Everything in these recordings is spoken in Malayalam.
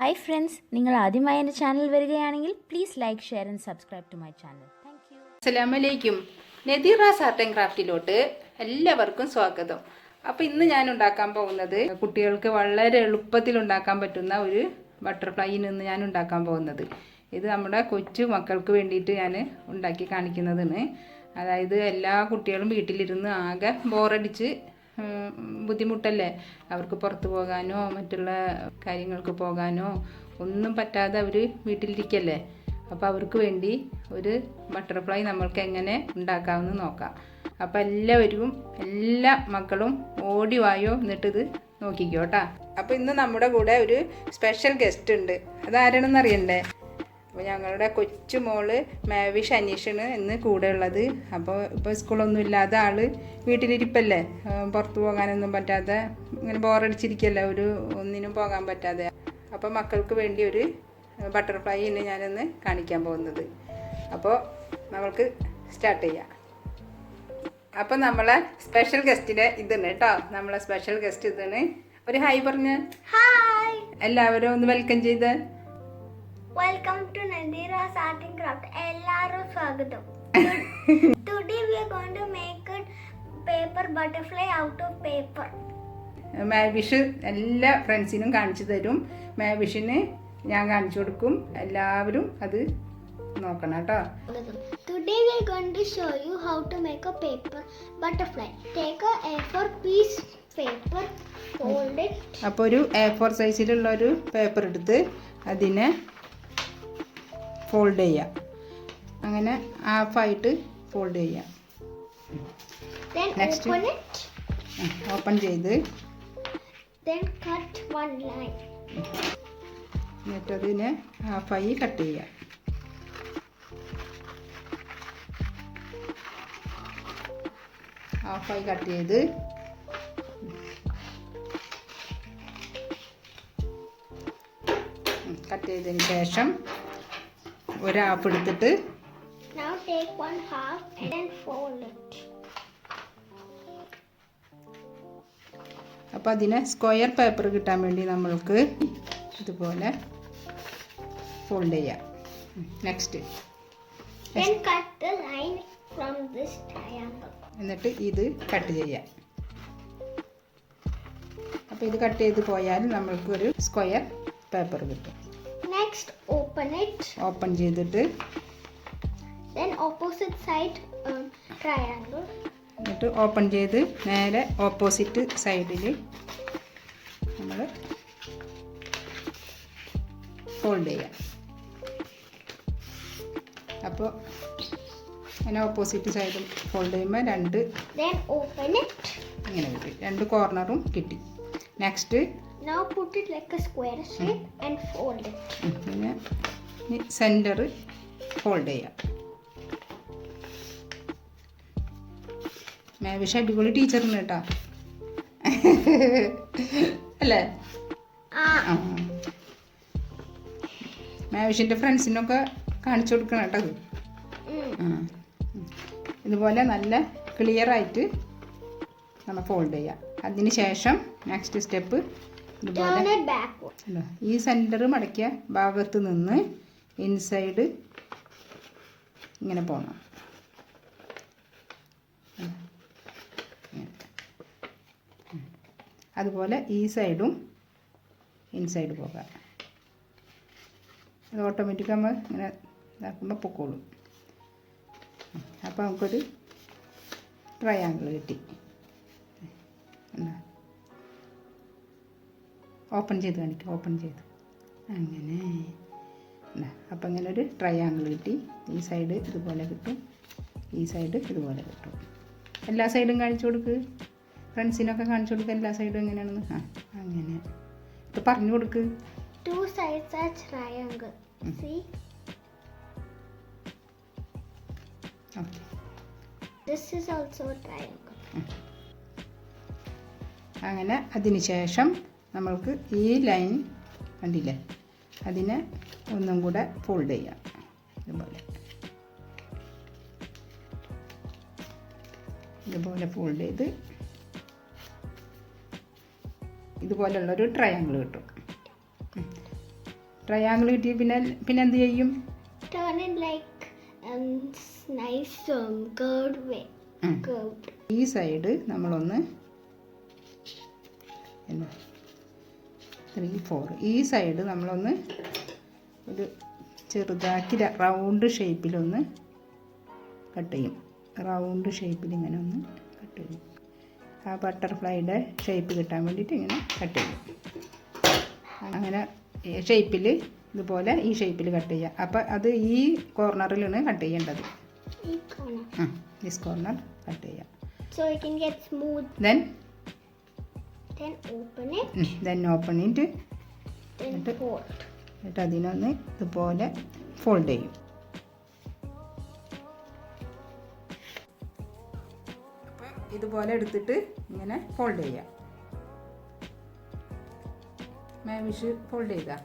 ഹായ് ഫ്രണ്ട്സ് നിങ്ങൾ ആദ്യമായി എന്റെ ചാനൽ വരികയാണെങ്കിൽ please like share and subscribe to my channel thank you അസ്സലാമലൈക്കും. നദീറാസ് ആർട്ട് ആൻഡ് ക്രാഫ്റ്റിലോട്ട് എല്ലാവർക്കും സ്വാഗതം. അപ്പോൾ ഇന്ന് ഞാൻ ഉണ്ടാക്കാൻ പോകുന്നത് കുട്ടികൾക്ക് വളരെ എളുപ്പത്തിൽ ഉണ്ടാക്കാൻ പറ്റുന്ന ഒരു ബട്ടർഫ്ലൈ നിന്ന് ഞാൻ ഉണ്ടാക്കാൻ പോകുന്നത്. ഇത് നമ്മുടെ കൊച്ചു മക്കൾക്ക് വേണ്ടിയിട്ട് ഞാൻ ഉണ്ടാക്കി കാണിക്കുന്നതാണ്. അതായത് എല്ലാ കുട്ടികളും വീട്ടിലിരുന്ന് ആകെ ബോറടിച്ച് ബുദ്ധിമുട്ടല്ലേ? അവർക്ക് പുറത്തു പോകാനോ മറ്റുള്ള കാര്യങ്ങൾക്ക് പോകാനോ ഒന്നും പറ്റാതെ അവർ വീട്ടിലിരിക്കല്ലേ? അപ്പോൾ അവർക്ക് വേണ്ടി ഒരു ബട്ടർഫ്ലൈ നമ്മൾക്ക് എങ്ങനെ ഉണ്ടാക്കാമെന്ന് നോക്കാം. അപ്പോൾ എല്ലാവരും എല്ലാ മക്കളും ഓടി വായോ എന്നിട്ടിത് നോക്കിക്കോട്ടാ അപ്പോൾ ഇന്ന് നമ്മുടെ കൂടെ ഒരു സ്പെഷ്യൽ ഗസ്റ്റ് ഉണ്ട്. അതാരാണെന്ന് അറിയണ്ടേ? അപ്പോൾ ഞങ്ങളുടെ കൊച്ചു മോൾ മാവിഷ് അനീഷാണ് ഇന്ന് കൂടെ ഉള്ളത്. അപ്പോൾ ഇപ്പോൾ സ്കൂളൊന്നും ഇല്ലാതെ ആൾ വീട്ടിലിരിപ്പല്ലേ? പുറത്തു പോകാനൊന്നും പറ്റാതെ ഇങ്ങനെ ബോറടിച്ചിരിക്കല്ലേ? ഒരു ഒന്നിനും പോകാൻ പറ്റാതെ. അപ്പോൾ മക്കൾക്ക് വേണ്ടി ഒരു ബട്ടർഫ്ലൈ ഇന്ന് ഞാനിന്ന് കാണിക്കാൻ പോകുന്നത്. അപ്പോൾ നമ്മൾക്ക് സ്റ്റാർട്ട് ചെയ്യാം. അപ്പോൾ നമ്മളെ സ്പെഷ്യൽ ഗസ്റ്റിന്റെ ഇതാണ് കേട്ടോ. നമ്മളെ സ്പെഷ്യൽ ഗസ്റ്റ് ഇതാണ്. ഒരു ഹായ് പറഞ്ഞ്! എല്ലാവരും ഒന്ന് വെൽക്കം ചെയ്ത്. Welcome to Nadira's art and സ്വാഗതം. Today we are going a paper butterfly out of paper Mavish എല്ലാ ഫ്രണ്ട്സിനും കാണിച്ചു തരും. മാവിഷിന് ഞാൻ കാണിച്ചു കൊടുക്കും. എല്ലാവരും അത് നോക്കണം കേട്ടോ. Today we are show you how to make a paper butterfly take a A four piece paper fold അപ്പോൾ ഒരു എ ഫോർ സൈസിലുള്ള ഒരു പേപ്പർ എടുത്ത് അതിനെ ഫോൾഡ് ചെയ്യാം. അങ്ങനെ ഹാഫായിട്ട് ഫോൾഡ് ചെയ്യാം. ഓപ്പൺ ചെയ്ത്. എന്നിട്ട് അതിനെ ഹാഫായി കട്ട് ചെയ്യാം. ഹാഫായി കട്ട് ചെയ്ത്. കട്ട് ചെയ്തതിന് ശേഷം ഒരു ഹാഫ് എടുത്തിട്ട്. Now take one half and then fold it. അപ്പോൾ അതിനെ സ്ക്വയർ പേപ്പർ കിട്ടാൻ വേണ്ടി നമ്മൾക്ക് ഇതുപോലെ ഫോൾഡ് ചെയ്യാം. നെക്സ്റ്റ്. എന്നിട്ട് ഇത് കട്ട് ചെയ്യാം. അപ്പോൾ ഇത് കട്ട് ചെയ്ത് പോയാൽ നമ്മൾക്ക് ഒരു സ്ക്വയർ പേപ്പർ കിട്ടും. Next, open it. ഓപ്പൺ ചെയ്തിട്ട് Then opposite side um, triangle. എന്നിട്ട് ഓപ്പൺ ചെയ്ത് നേരെ ഓപ്പോസിറ്റ് സൈഡിൽ നമ്മൾ ഫോൾഡ് ചെയ്യാം അപ്പോൾ അതിനെ ഓപ്പോസിറ്റ് സൈഡും ഫോൾഡ് ചെയ്യുമ്പോൾ രണ്ട് Then open ഇങ്ങനെ കിട്ടി രണ്ട് കോർണറും കിട്ടി next Now put it like a square shape and fold it. പിന്നെ സെന്റർ ഫോൾഡ് ചെയ്യാം. മേവിഷ അടിപൊളി ടീച്ചറിന് കേട്ടോ. അല്ലേ? Ah, ഫ്രണ്ട്സിനൊക്കെ കാണിച്ചു കൊടുക്കണം കേട്ടോ. ഇതുപോലെ നല്ല ക്ലിയർ ആയിട്ട് നമ്മൾ ഫോൾഡ് ചെയ്യാം. അതിന് ശേഷം നെക്സ്റ്റ് സ്റ്റെപ്പ് ഇതുപോലെ. ഈ സെന്റർ മടക്കിയ ഭാഗത്ത് നിന്ന് ഇൻസൈഡ് ഇങ്ങനെ പോകണം. അതുപോലെ ഈ സൈഡും ഇൻസൈഡ് പോകാം അത് ഓട്ടോമാറ്റിക് നമ്മൾ ഇങ്ങനെ ഇതാക്കുമ്പോൾ പൊക്കോളും. അപ്പോൾ നമുക്കൊരു ട്രയാങ്കിൾ കിട്ടി. എന്നാ? ഓപ്പൺ ചെയ്ത് കാണിക്കും ഓപ്പൺ ചെയ്ത്. അങ്ങനെ. അപ്പം ഇങ്ങനെ ഒരു ട്രയാങ്കിൾ കിട്ടി. ഈ സൈഡ് ഇതുപോലെ കിട്ടും. ഈ സൈഡ് ഇതുപോലെ കിട്ടും. എല്ലാ സൈഡും കാണിച്ചു കൊടുക്ക്. ഫ്രണ്ട്സിനൊക്കെ കാണിച്ചു കൊടുക്കുക എല്ലാ സൈഡും എങ്ങനെയാണെന്ന്. ആ അങ്ങനെ. ഇത് പറഞ്ഞു കൊടുക്ക്. Two sides are triangle see okay this is also triangle അങ്ങനെ അതിന് ശേഷം നമ്മൾക്ക് ഈ ലൈൻ കണ്ടില്ലേ? അതിനെ ഒന്നും കൂടെ ഫോൾഡ് ചെയ്യാം. ഇതുപോലെ. ഇതുപോലെ ഫോൾഡ് ചെയ്ത് ഇതുപോലുള്ളൊരു ട്രയാങ്കിൾ കിട്ടും. ട്രയാങ്കിൾ കിട്ടി പിന്നെ പിന്നെ എന്ത് ചെയ്യും? Um um. ഈ സൈഡ് നമ്മളൊന്ന് എന്താ ത്രീ ഫോർ ഈ സൈഡ് നമ്മളൊന്ന് ഒരു ചെറുതാക്കി റൗണ്ട് ഷേപ്പിലൊന്ന് കട്ട് ചെയ്യും. റൗണ്ട് ഷേപ്പിൽ ഇങ്ങനെ ഒന്ന് കട്ട് ചെയ്യും. ആ ബട്ടർഫ്ലൈയുടെ ഷേപ്പ് കിട്ടാൻ വേണ്ടിയിട്ട് ഇങ്ങനെ കട്ട് ചെയ്യും. അങ്ങനെ ഷേപ്പിൽ ഇതുപോലെ ഈ ഷേപ്പിൽ കട്ട് ചെയ്യുക അപ്പം അത് ഈ കോർണറിലാണ് കട്ട് ചെയ്യേണ്ടത്. ദിസ് കോർണർ കട്ട് ചെയ്യാം. So can smooth. Then Then open it. then open it. Then എന്നിട്ട് fold. എന്നിട്ട് അതിനൊന്ന് ഇതുപോലെ ഫോൾഡ് ചെയ്യും. അപ്പോൾ ഇതുപോലെ എടുത്തിട്ട് ഇങ്ങനെ ഫോൾഡ് ചെയ്യാം. മേവിഷ് ഫോൾഡ് ചെയ്താ.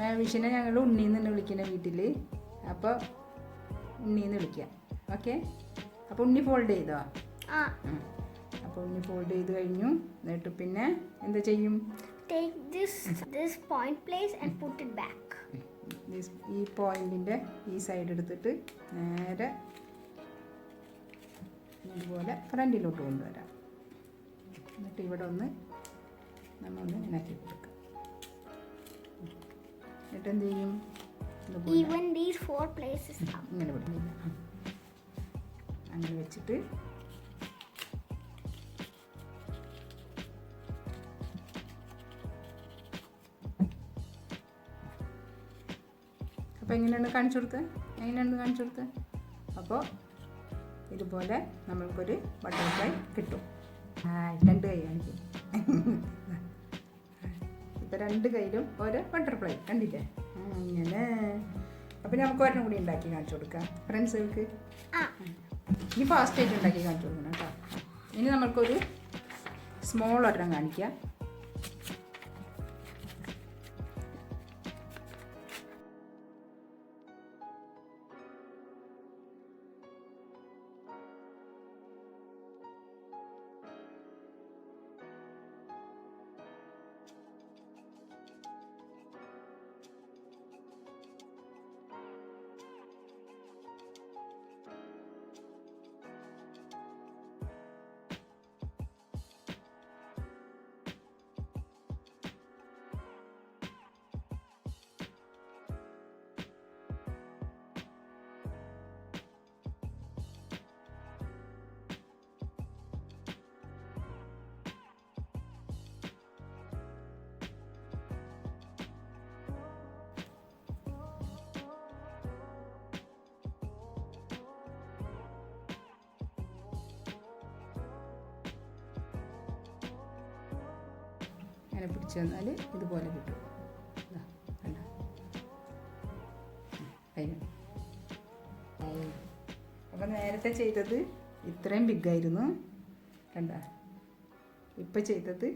മേവിഷിനെ ഞങ്ങൾ ഉണ്ണീന്ന് വിളിക്കുന്ന വീട്ടിൽ അപ്പോൾ ഉണ്ണീന്ന് വിളിക്കാം. ഓക്കെ? അപ്പോൾ ഉണ്ണി ഫോൾഡ് ചെയ്തോ? Ah, അപ്പോൾ ഇനി ഫോൾഡ് ചെയ്ത് കഴിഞ്ഞു. എന്നിട്ട് പിന്നെ എന്താ ചെയ്യും? Take this this point place and put it back ഈ- പോയിന്റിന്റെ ഈ സൈഡ് എടുത്തിട്ട് നേരെ ഇതുപോലെ ഫ്രണ്ടിലോട്ട് കൊണ്ടുവരാം. എന്നിട്ട് ഇവിടെ ഒന്ന് നമ്മളൊന്ന് ഇണക്കി കൊടുക്കാം. എന്നിട്ട് എന്ത് ചെയ്യും. ഇങ്ങനെ വിടുന്നില്ല. അങ്ങനെ വെച്ചിട്ട് അപ്പോൾ എങ്ങനെയാണ് കാണിച്ചു കൊടുത്തത് എങ്ങനെയാണ് കാണിച്ചു കൊടുത്തത് അപ്പോൾ ഇതുപോലെ നമ്മൾക്കൊരു ബട്ടർഫ്ലൈ കിട്ടും. രണ്ട് കൈ കാണിക്കും. ഇപ്പം രണ്ട് കയ്യിലും ഓരോ ബട്ടർഫ്ലൈ കണ്ടില്ലേ? അങ്ങനെ അപ്പം നമുക്ക് ഒരെണ്ണം കൂടി ഉണ്ടാക്കി കാണിച്ചു കൊടുക്കാം. ഫ്രണ്ട്സുകൾക്ക് ഇനി ഫാസ്റ്റ് ആയിട്ട് ഉണ്ടാക്കി കാണിച്ചു കൊടുക്കണം കേട്ടോ. ഇനി നമുക്കൊരു സ്മോൾ ഒരെണ്ണം കാണിക്കാം. അങ്ങനെ പിടിച്ചു തന്നാൽ ഇതുപോലെ കിട്ടും. കഴിഞ്ഞു. അപ്പം നേരത്തെ ചെയ്തത് ഇത്രയും ബിഗായിരുന്നു കണ്ട. ഇപ്പം ചെയ്തത്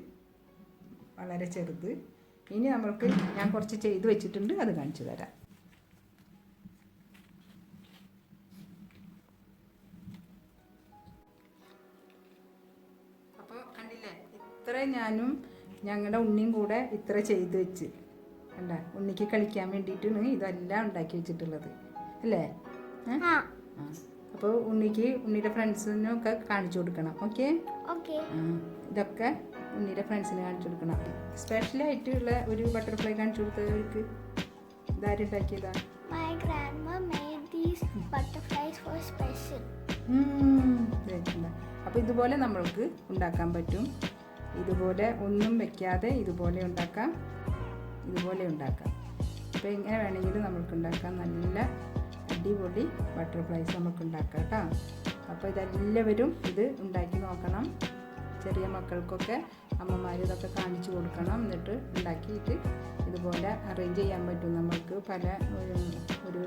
വളരെ ചെറുത്. ഇനി നമ്മൾക്ക് ഞാൻ കുറച്ച് ചെയ്ത് വെച്ചിട്ടുണ്ട് അത് കാണിച്ചു തരാം. അപ്പോൾ കണ്ടില്ലേ ഇത്രയും ഞാനും ഞങ്ങളുടെ ഉണ്ണിയും കൂടെ ഇത്ര ചെയ്ത് വെച്ച്. കണ്ട? ഉണ്ണിക്ക് കളിക്കാൻ വേണ്ടിയിട്ടാണ് ഇതെല്ലാം ഉണ്ടാക്കി വെച്ചിട്ടുള്ളത്. അല്ലേ? ആ. അപ്പോൾ ഉണ്ണിക്ക് ഉണ്ണിയുടെ ഫ്രണ്ട്സിനും ഒക്കെ കാണിച്ചു കൊടുക്കണം. ഓക്കെ. ഇതൊക്കെ ഉണ്ണിയുടെ ഫ്രണ്ട്സിന് കാണിച്ചു കൊടുക്കണം. സ്പെഷ്യലായിട്ടുള്ള ഒരു ബട്ടർഫ്ലൈ കാണിച്ചു കൊടുത്തവർക്ക് ഇതാരുണ്ടാക്കിയതാ My grandma made these butterflies for special. അപ്പോൾ ഇതുപോലെ നമ്മൾക്ക് ഉണ്ടാക്കാൻ പറ്റും. ഇതുപോലെ ഒന്നും വെക്കാതെ ഇതുപോലെ ഉണ്ടാക്കാം. ഇതുപോലെ ഉണ്ടാക്കാം. അപ്പോൾ എങ്ങനെ വേണമെങ്കിലും നമുക്ക് ഉണ്ടാക്കാം. നല്ല അടിപൊളി ബട്ടർഫ്ലൈസ് നമുക്ക് ഉണ്ടാക്കാം കേട്ടോ. അപ്പോൾ ഇതെല്ലാവരും ഇത് ഉണ്ടാക്കി നോക്കണം. ചെറിയ മക്കൾക്കൊക്കെ അമ്മമാർ ഇതൊക്കെ കാണിച്ചു കൊടുക്കണം. എന്നിട്ട് ഉണ്ടാക്കിയിട്ട് ഇതുപോലെ അറേഞ്ച് ചെയ്യാൻ പറ്റും. നമുക്ക് പല ഒരു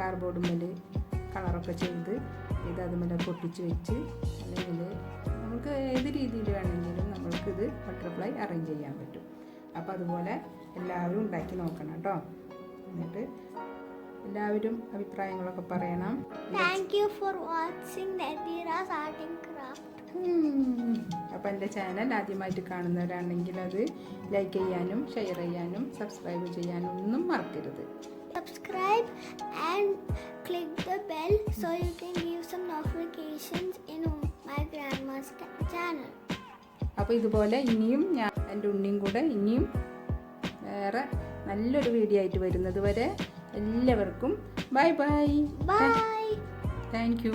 കാർബോർഡ് മേൽ കളറൊക്കെ ചെയ്ത് ഇത് അതുമേലെ പൊട്ടിച്ച് വെച്ച് അല്ലെങ്കിൽ നമുക്ക് ഏത് രീതിയിൽ വേണമെങ്കിലും നമ്മൾക്കിത് ബട്ടർഫ്ലൈ അറേഞ്ച് ചെയ്യാൻ പറ്റും. അപ്പോൾ അതുപോലെ എല്ലാവരും ഉണ്ടാക്കി നോക്കണം കേട്ടോ. എന്നിട്ട് എല്ലാവരും അഭിപ്രായങ്ങളൊക്കെ പറയണം. Thank you for watching and അപ്പോൾ അപ്പം എന്റെ ചാനൽ ആദ്യമായിട്ട് കാണുന്നവരാണെങ്കിൽ അത് ലൈക്ക് ചെയ്യാനും ഷെയർ ചെയ്യാനും സബ്സ്ക്രൈബ് ചെയ്യാനും ഒന്നും മറക്കരുത്. Subscribe and click the bell so you can give some notifications in my grandma's channel അപ്പോൾ ഇതുപോലെ ഇനിയും ഞാൻ എന്റെ ഉണ്ണിയും കൂടെ ഇനിയും വേറെ നല്ലൊരു വീഡിയോ ആയിട്ട് വരുന്നത് വരെ എല്ലാവർക്കും bye bye bye thank you